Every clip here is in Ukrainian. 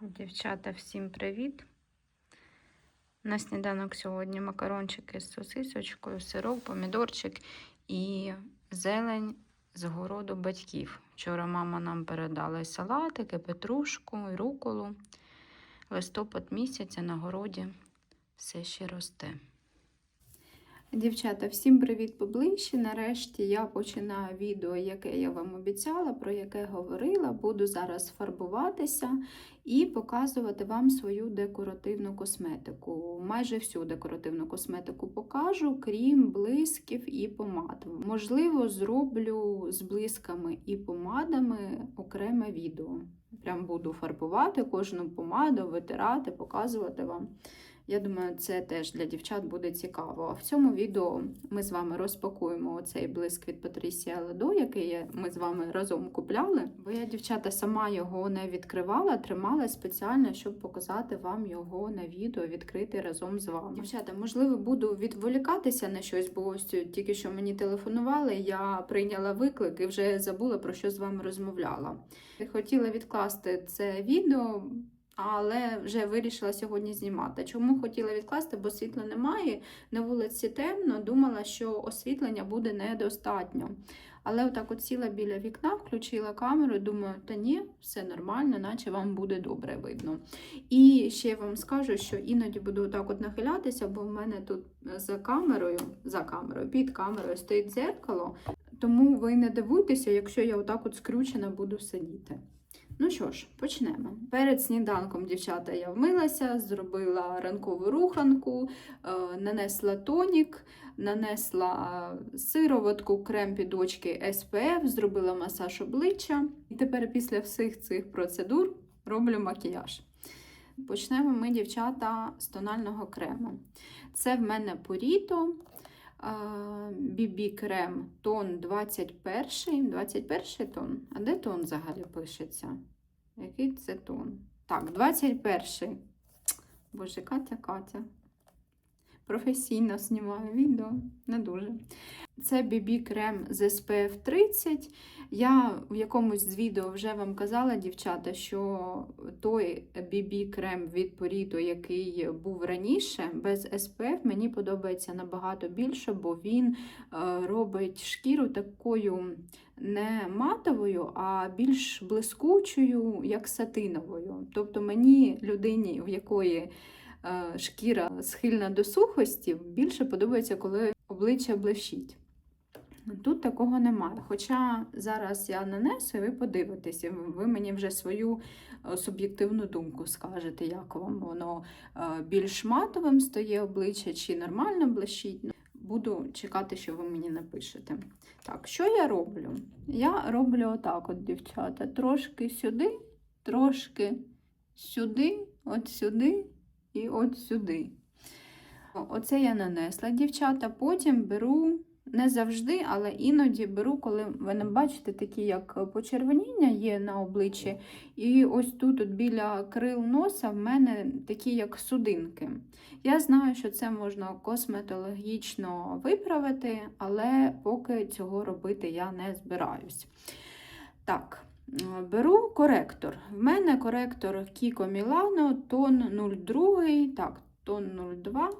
Дівчата, всім привіт! На сніданок сьогодні макарончики з сосисочкою, сирок, помідорчик і зелень з городу батьків. Вчора мама нам передала салатики, петрушку, і руколу. Листопад місяця на городі все ще росте. Дівчата, всім привіт поближче. Нарешті я починаю відео, яке я вам обіцяла, про яке говорила. Буду зараз фарбуватися і показувати вам свою декоративну косметику. Майже всю декоративну косметику покажу, крім блисків і помад. Можливо, зроблю з блисками і помадами окреме відео. Прям буду фарбувати кожну помаду, витирати, показувати вам. Я думаю, це теж для дівчат буде цікаво. А в цьому відео ми з вами розпакуємо оцей блиск від Патрісія Ледо, який ми з вами разом купляли. Бо я, дівчата, сама його не відкривала, тримала спеціально, щоб показати вам його на відео, відкрити разом з вами. Дівчата, можливо, буду відволікатися на щось, бо ось тільки що мені телефонували, я прийняла виклик і вже забула про що з вами розмовляла. Хотіла відкласти це відео але вже вирішила сьогодні знімати. Чому хотіла відкласти, бо світла немає, на вулиці темно, думала, що освітлення буде недостатньо. Але отак от сіла біля вікна, включила камеру думаю, та ні, все нормально, наче вам буде добре видно. І ще вам скажу, що іноді буду отак от нахилятися, бо в мене тут за камерою, за камерою, під камерою стоїть дзеркало. Тому ви не дивуйтеся, якщо я отак от скручена буду сидіти. Ну що ж, почнемо. Перед сніданком, дівчата, я вмилася, зробила ранкову руханку, е, нанесла тонік, нанесла сироватку, крем під очки SPF, зробила масаж обличчя. І тепер після всіх цих процедур роблю макіяж. Почнемо ми, дівчата, з тонального крему. Це в мене Поріто. BB крем тон 21 21 тон. А де тон взагалі пишеться? Який це тон? Так, 21. Боже, Катя, Катя. Професійно знімаю відео, не дуже. Це BB крем з SPF 30. Я в якомусь з відео вже вам казала, дівчата, що той BB крем від Поріто, який був раніше, без SPF, мені подобається набагато більше, бо він е, робить шкіру такою не матовою, а більш блискучою, як сатиновою. Тобто мені людині, в якої шкіра схильна до сухості, більше подобається, коли обличчя блищить. Тут такого немає. Хоча зараз я нанесу, і ви подивитеся, ви мені вже свою е, суб'єктивну думку скажете, як вам воно е, більш матовим стає обличчя чи нормально блищить. Буду чекати, що ви мені напишете. Так, що я роблю? Я роблю отак, от, дівчата, трошки сюди, трошки сюди, от сюди і от сюди. Оце я нанесла, дівчата, потім беру. Не завжди, але іноді беру, коли ви не бачите, такі як почервоніння є на обличчі. І ось тут, от біля крил носа, в мене такі як судинки. Я знаю, що це можна косметологічно виправити, але поки цього робити я не збираюсь. Так, беру коректор. В мене коректор Kiko Milano, тон 02, так, тон 02,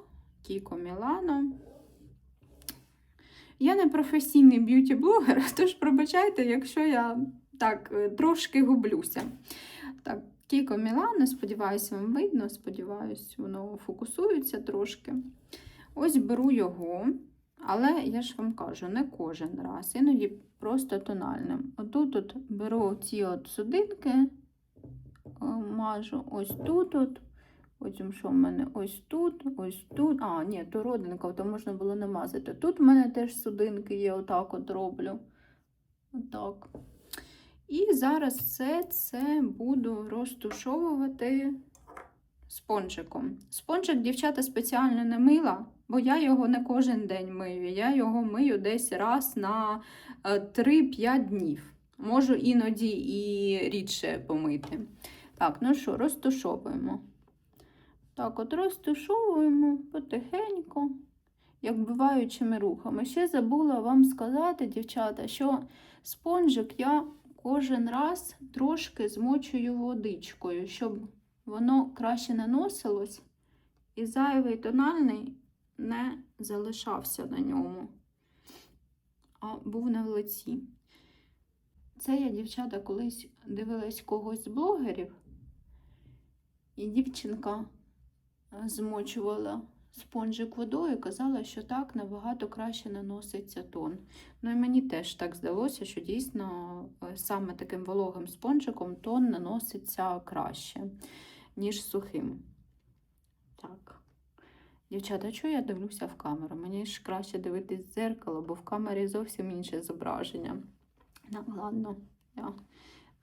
Kiko Milano. Я не професійний б'юті-блогер, тож пробачайте, якщо я так е, трошки гублюся. Так, Кіко Мілано, сподіваюся, вам видно, сподіваюся, воно фокусується трошки. Ось беру його, але я ж вам кажу, не кожен раз, іноді просто тональним. Отут от беру ці от судинки, е, мажу ось тут. от. Потім, що в мене ось тут, ось тут. А, ні, то родинка, то можна було намазати. Тут в мене теж судинки є, отак от роблю. Отак. І зараз все це буду розтушовувати спонжиком. Спонжик, дівчата, спеціально не мила, бо я його не кожен день мию. Я його мию десь раз на 3-5 е, днів. Можу іноді і рідше помити. Так, ну що, розтушовуємо. Так, от розтушовуємо потихеньку, як буваючими рухами. Ще забула вам сказати, дівчата, що спонжик я кожен раз трошки змочую водичкою, щоб воно краще наносилось, і зайвий тональний не залишався на ньому, а був на лиці. Це я, дівчата, колись дивилась когось з блогерів, і дівчинка е, змочувала спонжик водою і казала, що так набагато краще наноситься тон. Ну і мені теж так здалося, що дійсно е, саме таким вологим спонжиком тон наноситься краще, ніж сухим. Так. Дівчата, чого я дивлюся в камеру? Мені ж краще дивитись в дзеркало, бо в камері зовсім інше зображення. Ну, ладно, я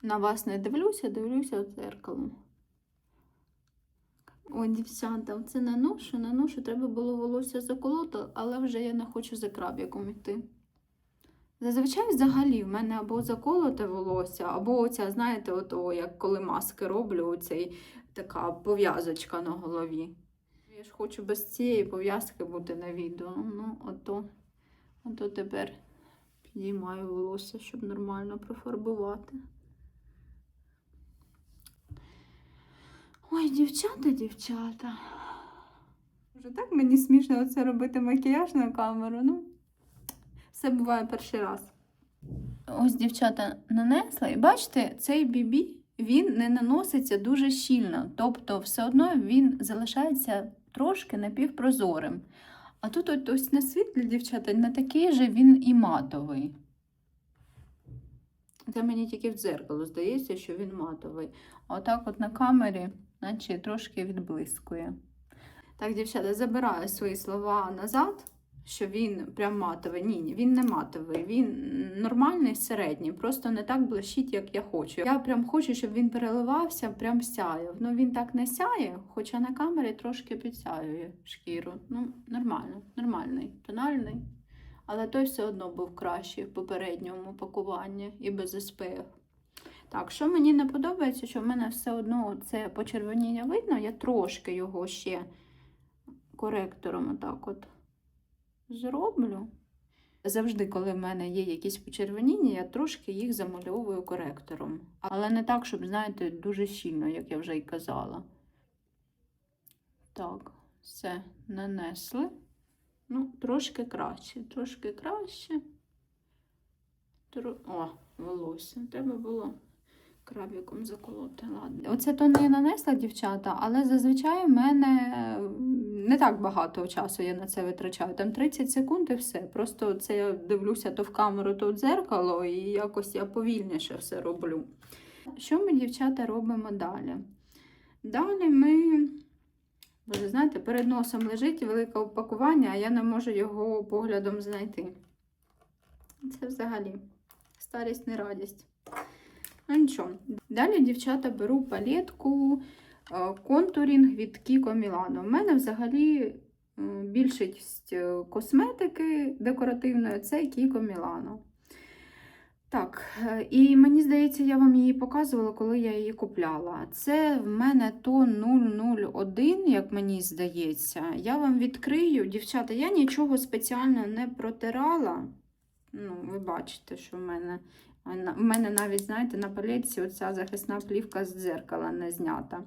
на вас не дивлюся, дивлюся в дзеркало. Ой, дівчата, це наношу, наношу, треба було волосся заколоти, але вже я не хочу за краб'яком йти. Зазвичай взагалі в мене або заколоте волосся, або оця, знаєте, ото, як коли маски роблю, оцей така пов'язочка на голові. Я ж хочу без цієї пов'язки бути на відео. Ну, ото, ото тепер підіймаю волосся, щоб нормально профарбувати. Ой, дівчата, дівчата. Вже так мені смішно оце робити макіяж на камеру. Ну, все буває перший раз. Ось дівчата нанесла, і бачите, цей бібі він не наноситься дуже щільно, тобто все одно він залишається трошки напівпрозорим. А тут от ось на світлі, дівчата, не такий же він і матовий. Це мені тільки в дзеркало здається, що він матовий. Отак от на камері, наче трошки відблискує. Так, дівчата, забираю свої слова назад, що він прям матовий. Ні, він не матовий, він нормальний, середній, просто не так блищить, як я хочу. Я прям хочу, щоб він переливався, прям сяяв. Ну він так не сяє, хоча на камері трошки підсяює шкіру. Ну, нормально, нормальний, тональний. Але той все одно був кращий в попередньому пакуванні і без SPF. Так, що мені не подобається, що в мене все одно це почервоніння видно, я трошки його ще коректором отак от зроблю. Завжди, коли в мене є якісь почервоніння, я трошки їх замальовую коректором. Але не так, щоб, знаєте, дуже щільно, як я вже й казала. Так, все, нанесли. Ну, трошки краще, трошки краще. Тро... О, волосся. Треба було крабіком заколоти. Ладно. Оце то не нанесла, дівчата, але зазвичай в мене е, не так багато часу я на це витрачаю. Там 30 секунд і все. Просто це я дивлюся то в камеру, то в дзеркало, і якось я повільніше все роблю. Що ми, дівчата, робимо далі? Далі ми. Боже, знаєте, перед носом лежить велике упакування, а я не можу його поглядом знайти. Це взагалі старість не радість. Ну нічого. Далі, дівчата, беру палетку е, контурінг від Kiko Milano. У мене взагалі е, більшість е, косметики декоративної це Kiko Milano. Так, і мені здається, я вам її показувала, коли я її купляла. Це в мене то 001, як мені здається. Я вам відкрию, дівчата, я нічого спеціально не протирала. Ну, ви бачите, що в мене. В мене навіть, знаєте, на палетці оця захисна плівка з дзеркала не знята.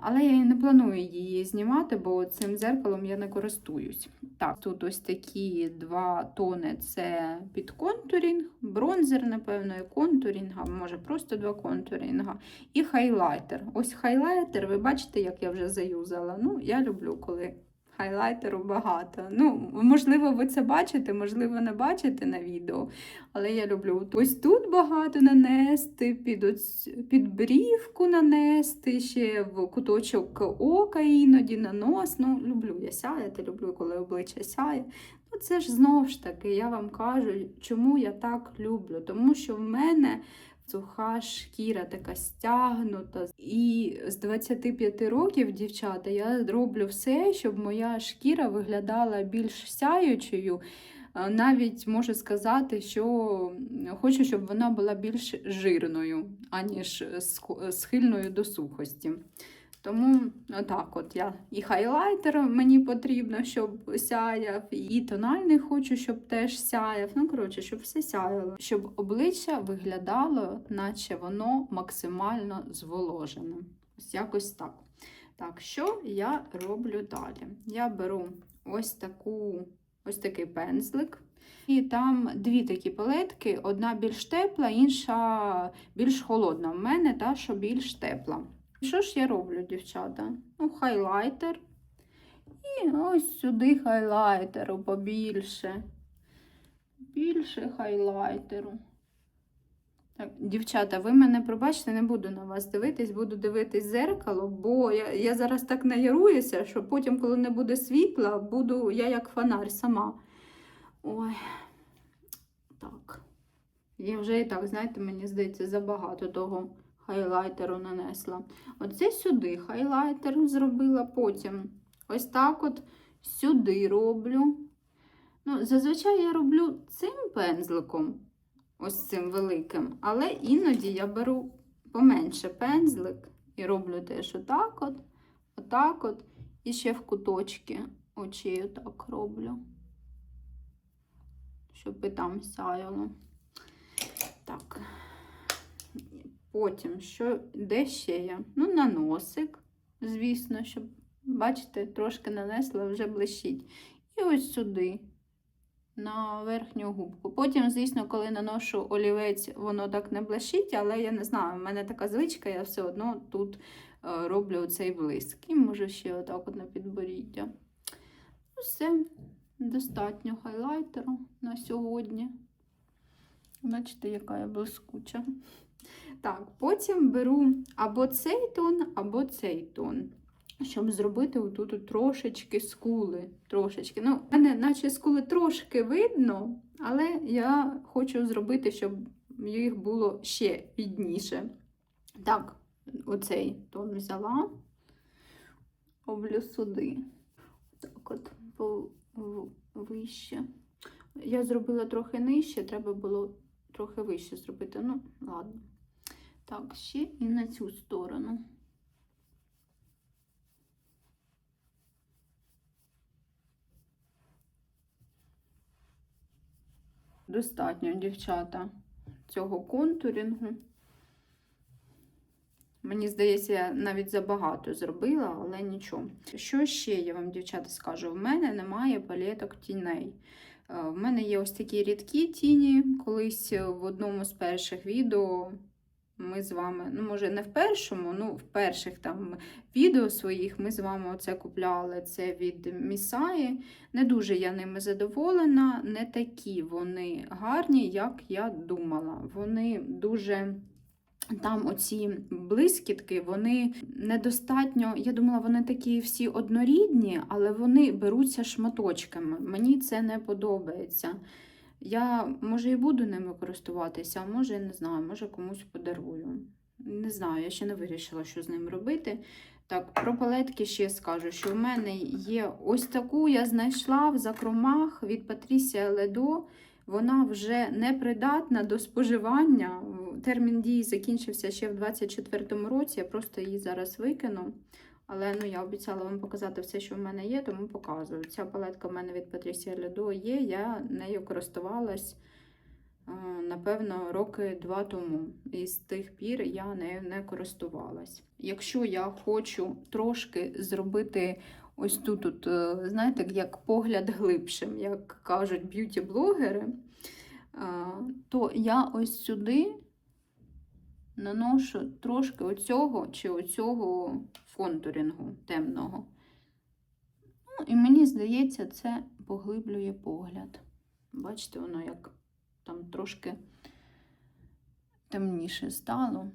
Але я і не планую її знімати, бо цим дзеркалом я не користуюсь. Так, тут ось такі два тони це під контурінг, бронзер, напевно, і контурінг, а може просто два контурінга. І хайлайтер. Ось хайлайтер, ви бачите, як я вже заюзала. Ну, я люблю, коли хайлайтеру багато. Ну, можливо, ви це бачите, можливо, не бачите на відео. Але я люблю ось тут багато нанести, під оць, під брівку нанести, ще в куточок ока іноді на нос. Ну, люблю я сяяти, люблю, коли обличчя сяє. Ну, це ж знову ж таки, я вам кажу, чому я так люблю. Тому що в мене Суха шкіра така стягнута. І з 25 років, дівчата, я роблю все, щоб моя шкіра виглядала більш сяючою. Навіть можу сказати, що хочу, щоб вона була більш жирною, аніж схильною до сухості. Тому отак от я і хайлайтер мені потрібно, щоб сяяв, і тональний хочу, щоб теж сяяв. Ну, коротше, щоб все сяяло, щоб обличчя виглядало, наче воно максимально зволожене. Ось якось так. Так, що я роблю далі? Я беру ось таку, ось такий пензлик. І там дві такі палетки: одна більш тепла, інша більш холодна. У мене та, що більш тепла. Що ж я роблю, дівчата? Ну, хайлайтер. І ось сюди хайлайтеру побільше. Більше хайлайтеру. Так, дівчата, ви мене пробачте, не буду на вас дивитись, буду дивитись зеркало, бо я, я зараз так наяруюся, що потім, коли не буде світла, буду я як фонарь сама. Ой, так. Я вже і так, знаєте, мені здається, забагато того хайлайтеру нанесла. Оце сюди хайлайтер зробила, потім ось так от сюди роблю. Ну, зазвичай я роблю цим пензликом, ось цим великим, але іноді я беру поменше пензлик і роблю теж отак от, отак от, і ще в куточки очей отак роблю, щоб і там сяяло. Так. Потім, що, де ще я? Ну, на носик, звісно, щоб, бачите, трошки нанесла, вже блищить. І ось сюди, на верхню губку. Потім, звісно, коли наношу олівець, воно так не блищить, але я не знаю, в мене така звичка, я все одно тут е, роблю цей блиск. І може ще отак от на підборіддя. Ну, Все, достатньо хайлайтеру на сьогодні. Бачите, яка я блискуча. Так, потім беру або цей тон, або цей тон, щоб зробити отут трошечки скули. Трошечки. Ну, мене наче скули трошки видно, але я хочу зробити, щоб їх було ще відніше. Так, оцей тон взяла, роблю сюди. Так от, вище. Я зробила трохи нижче, треба було трохи вище зробити. Ну, ладно. Так, ще і на цю сторону. Достатньо, дівчата, цього контурінгу. Мені здається, я навіть забагато зробила, але нічого. Що ще я вам, дівчата, скажу? В мене немає палеток тіней. Е, В мене є ось такі рідкі тіні. Колись в одному з перших відео ми з вами, ну, може, не в першому, ну, в перших там відео своїх ми з вами оце купляли. Це від Місаї. Не дуже я ними задоволена, не такі вони гарні, як я думала. Вони дуже. Там оці блискітки, вони недостатньо. Я думала, вони такі всі однорідні, але вони беруться шматочками. Мені це не подобається. Я, може, і буду ними користуватися, а може, не знаю, може комусь подарую. Не знаю, я ще не вирішила, що з ним робити. Так, про палетки ще скажу, що в мене є ось таку я знайшла в закромах від Патрісія Ледо. Вона вже не придатна до споживання. Термін дії закінчився ще в 24-му році. Я просто її зараз викину. Але ну, я обіцяла вам показати все, що в мене є, тому показую. Ця палетка в мене від Патрісія Ледо є. Я нею користувалась, е, напевно, роки два тому. І з тих пір я нею не користувалась. Якщо я хочу трошки зробити ось тут, тут е, знаєте, як погляд глибшим, як кажуть б'юті-блогери, е, то я ось сюди наношу трошки оцього чи оцього контурінгу темного. Ну, і мені здається, це поглиблює погляд. Бачите, воно як там трошки темніше стало.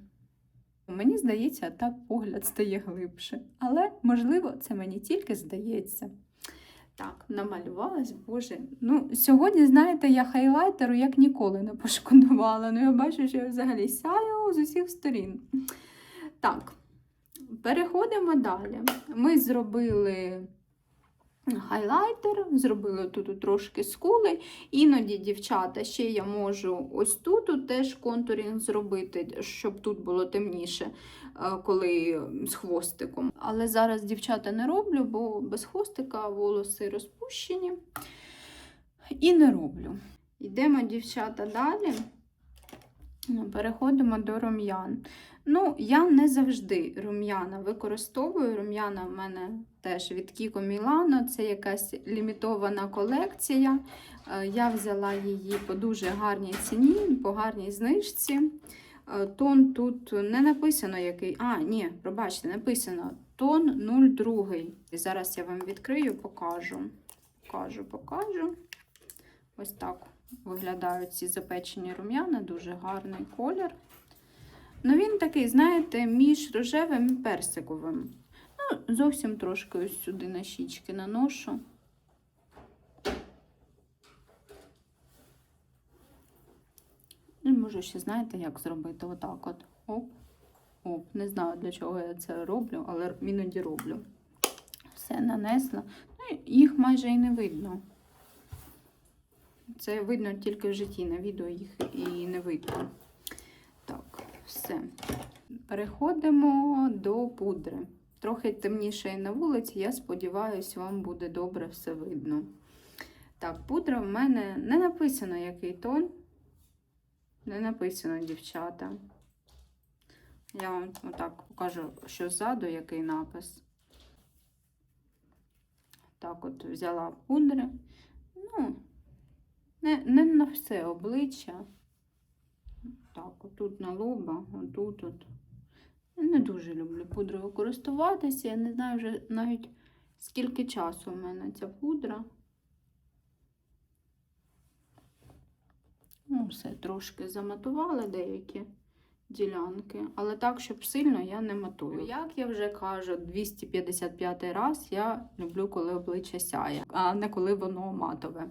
Мені здається, так погляд стає глибше. Але, можливо, це мені тільки здається. Так, намалювалась, боже. Ну, сьогодні, знаєте, я хайлайтеру як ніколи не пошкодувала. Ну, я бачу, що я взагалі сяю з усіх сторін. Так, переходимо далі. Ми зробили хайлайтер, зробили тут трошки скули. Іноді, дівчата, ще я можу ось тут теж контурінг зробити, щоб тут було темніше, е, коли з хвостиком. Але зараз, дівчата, не роблю, бо без хвостика волоси розпущені. І не роблю. Йдемо, дівчата, далі. Переходимо до рум'ян. Ну, я не завжди рум'яна використовую. Рум'яна в мене теж від Kiko Milano. Це якась лімітована колекція. Е, Я взяла її по дуже гарній ціні, по гарній знижці. Е, Тон тут не написано який. А, ні, пробачте, написано тон 02. І зараз я вам відкрию, покажу. Покажу, покажу. Ось так виглядають ці запечені рум'яна, дуже гарний колір. Ну, він такий, знаєте, між рожевим і персиковим. Ну, зовсім трошки ось сюди на щічки наношу. І можу ще, знаєте, як зробити? Отак от. Оп, оп. Не знаю, для чого я це роблю, але іноді роблю. Все нанесла. Ну, їх майже і не видно. Це видно тільки в житті, на відео їх і не видно. Все. Переходимо до пудри. Трохи темніше і на вулиці, я сподіваюся, вам буде добре все видно. Так, пудра в мене не написано, який тон. Не написано, дівчата. Я вам отак покажу, що ззаду, який напис. Так, от взяла пудри. Ну, не, не на все обличчя. Так, отут на лоба, отут от. Не дуже люблю пудрою користуватися. Я не знаю вже навіть скільки часу в мене ця пудра. Ну, все, трошки заматувала деякі ділянки, але так, щоб сильно я не матую. Як я вже кажу, 255 раз я люблю, коли обличчя сяє, а не коли воно матове.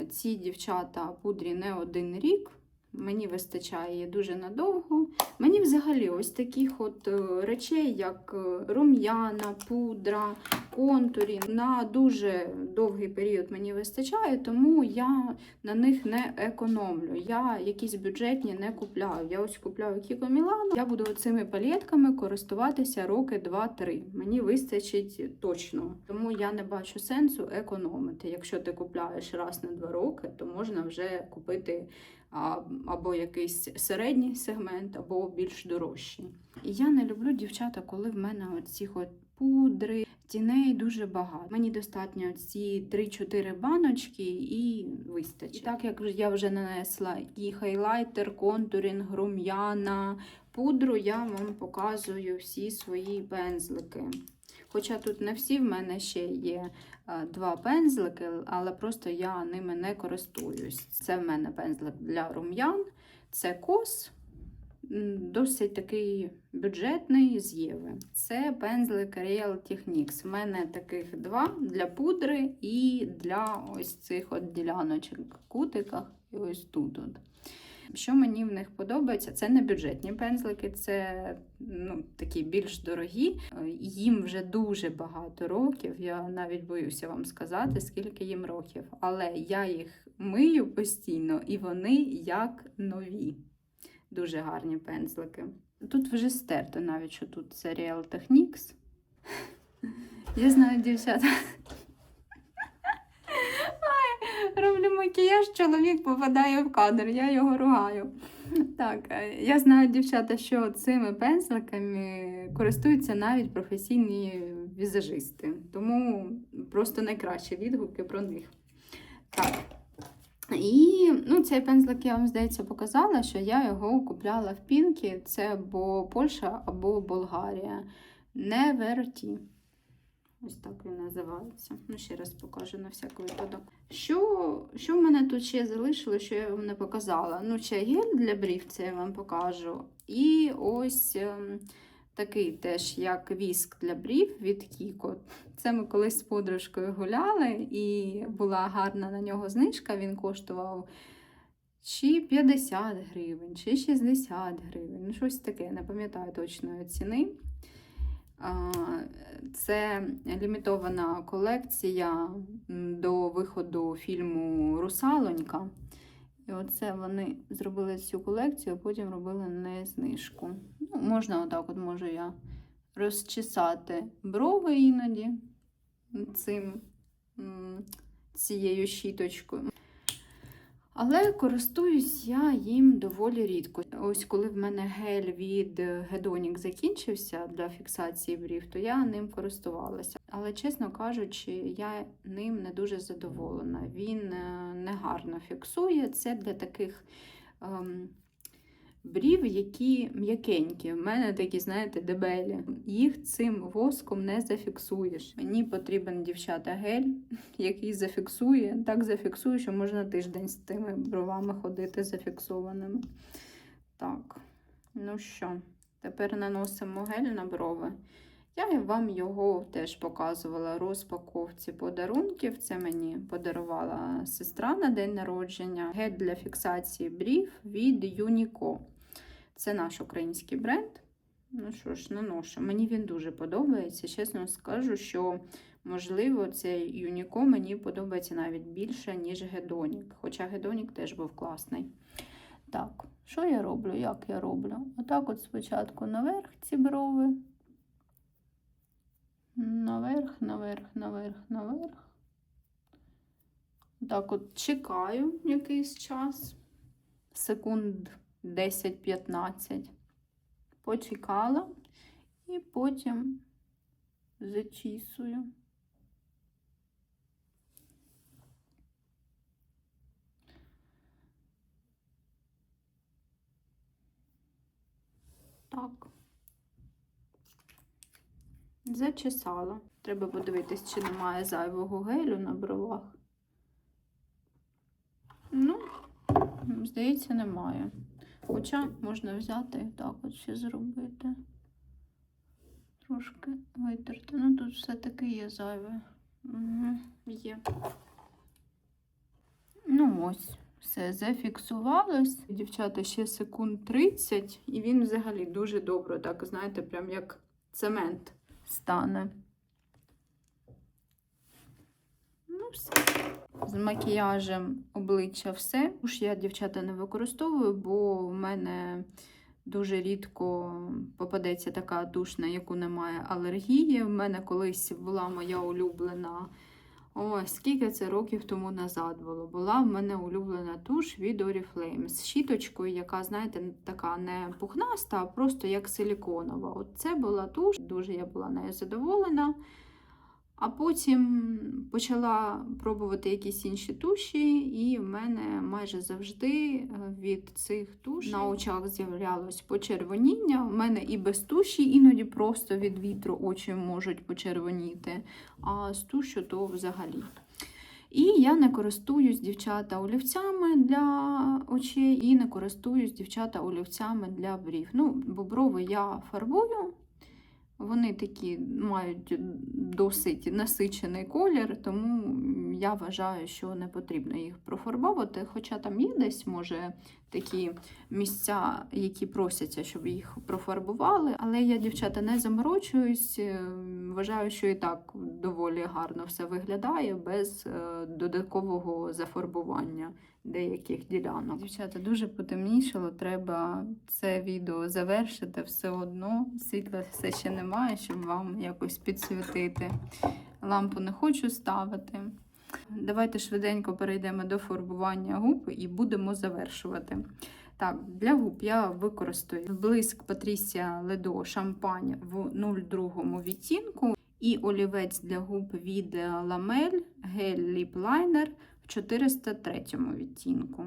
Е, Ці дівчата пудрі не один рік. Мені вистачає дуже надовго. Мені взагалі ось таких от е, речей, як е, рум'яна, пудра, контурі, на дуже довгий період мені вистачає, тому я на них не економлю. Я якісь бюджетні не купляю. Я ось купляю Kiko Milano. Я буду цими палетками користуватися роки 2-3. Мені вистачить точно. Тому я не бачу сенсу економити. Якщо ти купляєш раз на 2 роки, то можна вже купити або якийсь середній сегмент, або більш дорожчий. І я не люблю дівчата, коли в мене оці от пудри, тіней дуже багато. Мені достатньо ці 3-4 баночки і вистачить. І так як я вже нанесла і хайлайтер, контурінг, рум'яна, пудру, я вам показую всі свої пензлики. Хоча тут не всі в мене ще є два пензлики, але просто я ними не користуюсь. Це в мене пензлик для рум'ян, це кос, досить такий бюджетний з Єви. Це пензлик Real Techniques. В мене таких два для пудри і для ось цих от діляночок кутиках і ось тут. От. Що мені в них подобається, це не бюджетні пензлики, це ну, такі більш дорогі. Їм вже дуже багато років. Я навіть боюся вам сказати, скільки їм років. Але я їх мию постійно, і вони як нові. Дуже гарні пензлики. Тут вже стерто навіть, що тут це Real Techniques. Я знаю, дівчата. Роблю макіяж, чоловік попадає в кадр, я його ругаю. Так, е, я знаю, дівчата, що цими пензликами користуються навіть професійні візажисти, тому просто найкращі відгуки про них. Так. І ну, цей пензлик я вам, здається, показала, що я його купляла в Пінкі. Це або Польща, або Болгарія. Не верті. Ось так він називається. Ну, ще раз покажу на всяк випадок. Що, що в мене тут ще залишилось, що я вам не показала? Ну, ще гель для брів, це я вам покажу. І ось ем, такий теж як віск для брів від Кіко. Це ми колись з подружкою гуляли, і була гарна на нього знижка. Він коштував чи 50 гривень, чи 60 гривень. Ну, щось таке, не пам'ятаю точної ціни. Це лімітована колекція до виходу фільму Русалонька. І оце вони зробили цю колекцію, а потім робили не знижку. Ну, можна отак, от можу я розчесати брови іноді цим, цією щіточкою. Але користуюсь я їм доволі рідко. Ось коли в мене гель від Гедонік закінчився для фіксації брів, то я ним користувалася. Але, чесно кажучи, я ним не дуже задоволена. Він негарно не гарно фіксує. Це для таких ем, брів, які м'якенькі. В мене такі, знаєте, дебелі. Їх цим воском не зафіксуєш. Мені потрібен дівчата гель, який зафіксує, так зафіксує, що можна тиждень з тими бровами ходити зафіксованими. Так, ну що, тепер наносимо гель на брови. Я вам його теж показувала розпаковці подарунків. Це мені подарувала сестра на день народження. Гель для фіксації брів від Unico. Це наш український бренд. Ну що ж, наношу. Мені він дуже подобається. Чесно скажу, що, можливо, цей Юніко мені подобається навіть більше, ніж Гедонік. Хоча Гедонік теж був класний. Так, що я роблю? Як я роблю? Отак от спочатку наверх ці брови. Наверх, наверх, наверх, наверх. Так от чекаю якийсь час. Секунд 10-15. Почекала і потім зачісую. Так. Зачесала. Треба подивитись, чи немає зайвого гелю на бровах. Ну, здається, немає. Хоча можна взяти і так от ще зробити. Трошки витерти. Ну, тут все-таки є зайве. Угу, є. Ну, ось, все зафіксувалось. Дівчата, ще секунд 30, і він взагалі дуже добре, так, знаєте, прям як цемент стане. Ну, все. З макіяжем обличчя все. Уж я, дівчата, не використовую, бо в мене дуже рідко попадеться така туш, на яку немає алергії. В мене колись була моя улюблена. Ой, скільки це років тому назад було. Була в мене улюблена туш від Oriflame з щіточкою, яка, знаєте, така не пухнаста, а просто як силіконова. От це була туш, дуже я була нею задоволена. А потім почала пробувати якісь інші туші, і в мене майже завжди від цих туш на очах з'являлось почервоніння. У мене і без туші, іноді просто від вітру очі можуть почервоніти, а з тушу то взагалі. І я не користуюсь дівчата олівцями для очей, і не користуюсь дівчата олівцями для брів. Ну, бо брови я фарбую. Вони такі мають досить насичений колір, тому я вважаю, що не потрібно їх профарбовувати. Хоча там є десь, може, такі місця, які просяться, щоб їх профарбували. Але я, дівчата, не заморочуюсь. е, Вважаю, що і так доволі гарно все виглядає без е, додаткового зафарбування деяких ділянок. Дівчата, дуже потемнішало, треба це відео завершити все одно. Світла все ще немає, щоб вам якось підсвітити. Лампу не хочу ставити. Давайте швиденько перейдемо до фарбування губ і будемо завершувати. Так, для губ я використаю блиск Патрісія Ледо шампань в 02 відтінку і олівець для губ від Ламель гель ліп лайнер 403 відтінку.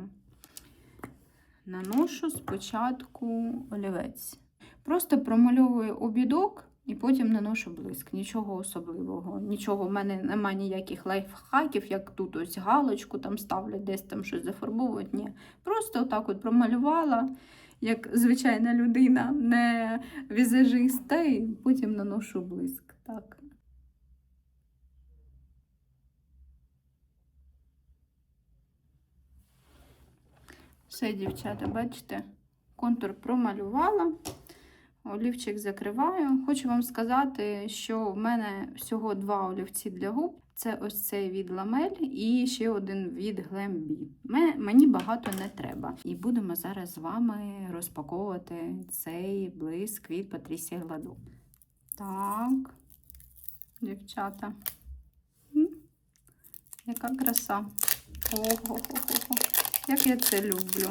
Наношу спочатку олівець. Просто промальовую обідок і потім наношу блиск. Нічого особливого. Нічого в мене немає ніяких лайфхаків, як тут ось галочку там ставлять, десь там щось зафарбовують. Ні. Просто отак от промалювала, як звичайна людина, не візажист, та і потім наношу блиск. Так. Все, дівчата, бачите, контур промалювала. Олівчик закриваю. Хочу вам сказати, що в мене всього два олівці для губ. Це ось цей від Ламель і ще один від Bee. Мені багато не треба. І будемо зараз з вами розпаковувати цей блиск від Патрісія Гладу. Так, дівчата. Яка краса. Ого-го-го. Як я це люблю.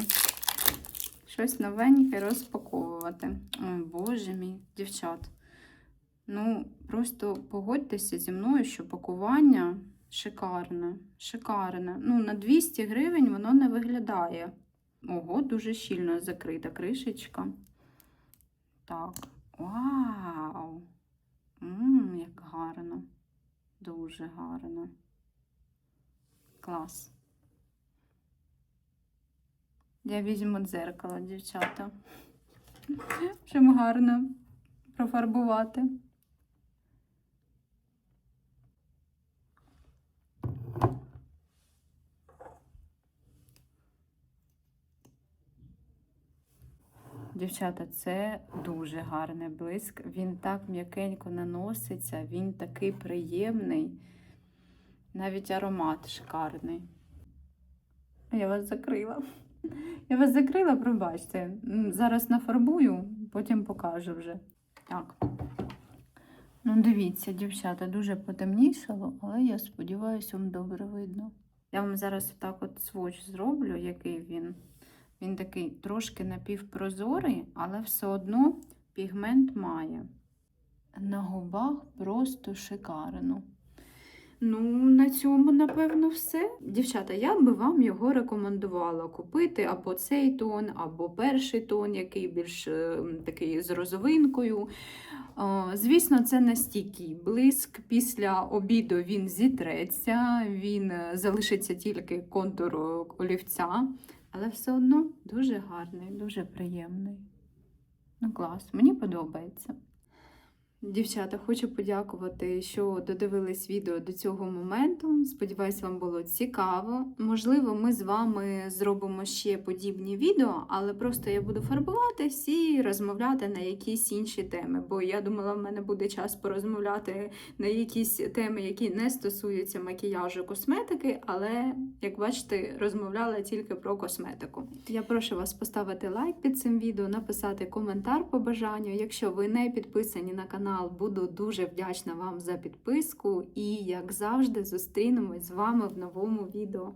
Щось новеньке розпаковувати. Ой, боже мій, дівчат. Ну, просто погодьтеся зі мною, що пакування шикарне. Шикарне. Ну, на 200 гривень воно не виглядає. Ого, дуже щільно закрита кришечка. Так. Вау! Ммм, як гарно. Дуже гарно. Клас. Я візьму дзеркало, дівчата. Щоб гарно профарбувати. Дівчата, це дуже гарний блиск. Він так м'якенько наноситься, він такий приємний. Навіть аромат шикарний. Я вас закрила. Я вас закрила, пробачте. Зараз нафарбую, потім покажу вже. Так. Ну, дивіться, дівчата, дуже потемнішало, але я сподіваюся, вам добре видно. Я вам зараз так от сводч зроблю, який він. Він такий трошки напівпрозорий, але все одно пігмент має. На губах просто шикарно. Ну, на цьому, напевно, все. Дівчата, я би вам його рекомендувала купити або цей тон, або перший тон, який більш е, такий з розовинкою. Е, Звісно, це настійкий блиск. Після обіду він зітреться, він е, залишиться тільки контур олівця, але все одно дуже гарний, дуже приємний. Ну, клас, мені подобається. Дівчата, хочу подякувати, що додивились відео до цього моменту. Сподіваюсь, вам було цікаво. Можливо, ми з вами зробимо ще подібні відео, але просто я буду фарбуватись і розмовляти на якісь інші теми. Бо я думала, в мене буде час порозмовляти на якісь теми, які не стосуються макіяжу косметики, але, як бачите, розмовляла тільки про косметику. Я прошу вас поставити лайк під цим відео, написати коментар по бажанню. Якщо ви не підписані на канал, буду дуже вдячна вам за підписку і, як завжди, зустрінемось з вами в новому відео.